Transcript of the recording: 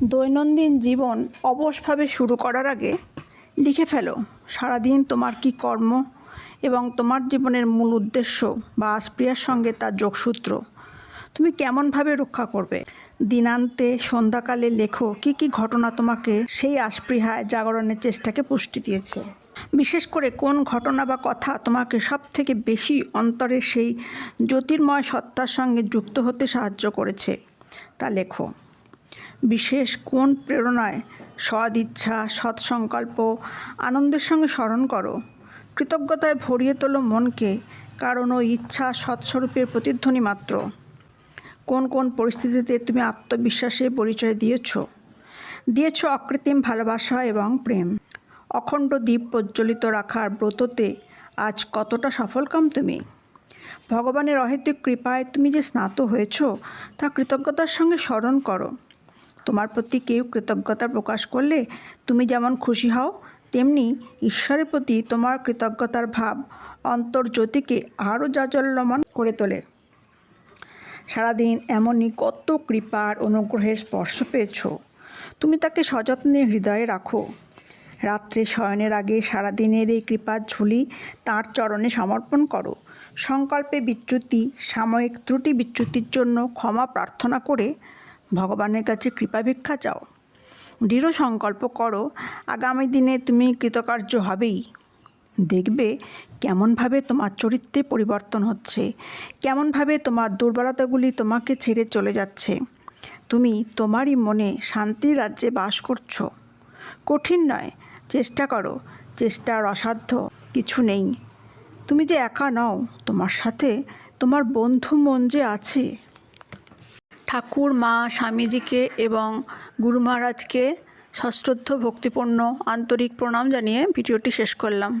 দৈনন্দিন জীবন অবশভাবে শুরু করার আগে লিখে ফেলো, সারাদিন তোমার কি কর্ম এবং তোমার জীবনের মূল উদ্দেশ্য বা আশপ্রিয়ার সঙ্গে তার যোগসূত্র। তুমি কেমনভাবে রক্ষা করবে? দিনান্তে সন্ধ্যাকালে লেখো কি কি ঘটনা তোমাকে সেই আশপ্রিহায় জাগরণের চেষ্টাকে পুষ্টি দিয়েছে। বিশেষ করে কোন ঘটনা বা কথা তোমাকে সব থেকে বেশি অন্তরে সেই জ্যোতির্ময় সত্তার সঙ্গে যুক্ত হতে সাহায্য করেছে, তা লেখো। বিশেষ কোন প্রেরণায় সৎ ইচ্ছা, সৎ সংকল্প, আনন্দের সঙ্গে স্মরণ করো? কৃতজ্ঞতায় ভরিয়ে তোলো মনকে, কারণ ওই ইচ্ছা সৎস্বরূপের প্রতিধ্বনি মাত্র। কোন কোন পরিস্থিতিতে তুমি আত্মবিশ্বাসে পরিচয় দিয়েছ? দিয়েছ অকৃত্রিম ভালোবাসা এবং প্রেম। অখণ্ড দ্বীপ প্রজ্বলিত রাখার ব্রততে আজ কতটা সফলকাম তুমি? ভগবানের অহেতুক কৃপায় তুমি যে স্নাত হয়েছ, তা কৃতজ্ঞতার সঙ্গে স্মরণ করো। তোমার প্রতি কেউ কৃতজ্ঞতা প্রকাশ করলে তুমি যেমন খুশি হও, তেমনি ঈশ্বরের প্রতি তোমার কৃতজ্ঞতার ভাব অন্তর্জ্যোতিকে আরও জাজল্যমান করে তোলে। সারাদিন এমনই কত কৃপার অনুগ্রহের স্পর্শ পেয়েছ। তুমি তাকে সযত্নে হৃদয়ে রাখো। রাত্রে শয়নের আগে সারাদিনের এই কৃপার ঝুলি তাঁর চরণে সমর্পণ করো। সংকল্পে বিচ্যুতি, সাময়িক ত্রুটি বিচ্যুতির জন্য ক্ষমা প্রার্থনা করে ভগবানের কাছে কৃপা ভিক্ষা চাও। দৃঢ় সংকল্প করো, আগামী দিনে তুমি কৃতকার্য হবেই। দেখবে কেমনভাবে তোমার চরিত্রে পরিবর্তন হচ্ছে, কেমনভাবে তোমার দুর্বলতাগুলি তোমাকে ছেড়ে চলে যাচ্ছে। তুমি তোমারই মনে শান্তির রাজ্যে বাস করছ। কঠিন নয়, চেষ্টা করো, চেষ্টার অসাধ্য কিছু নেই। তুমি যে একা নও, তোমার সাথে তোমার বন্ধু মন যে আছে। ঠাকুর মা স্বামীজিকে এবং গুরু মহারাজকে সশ্রদ্ধ ভক্তিপূর্ণ আন্তরিক প্রণাম জানিয়ে ভিডিওটি শেষ করলাম।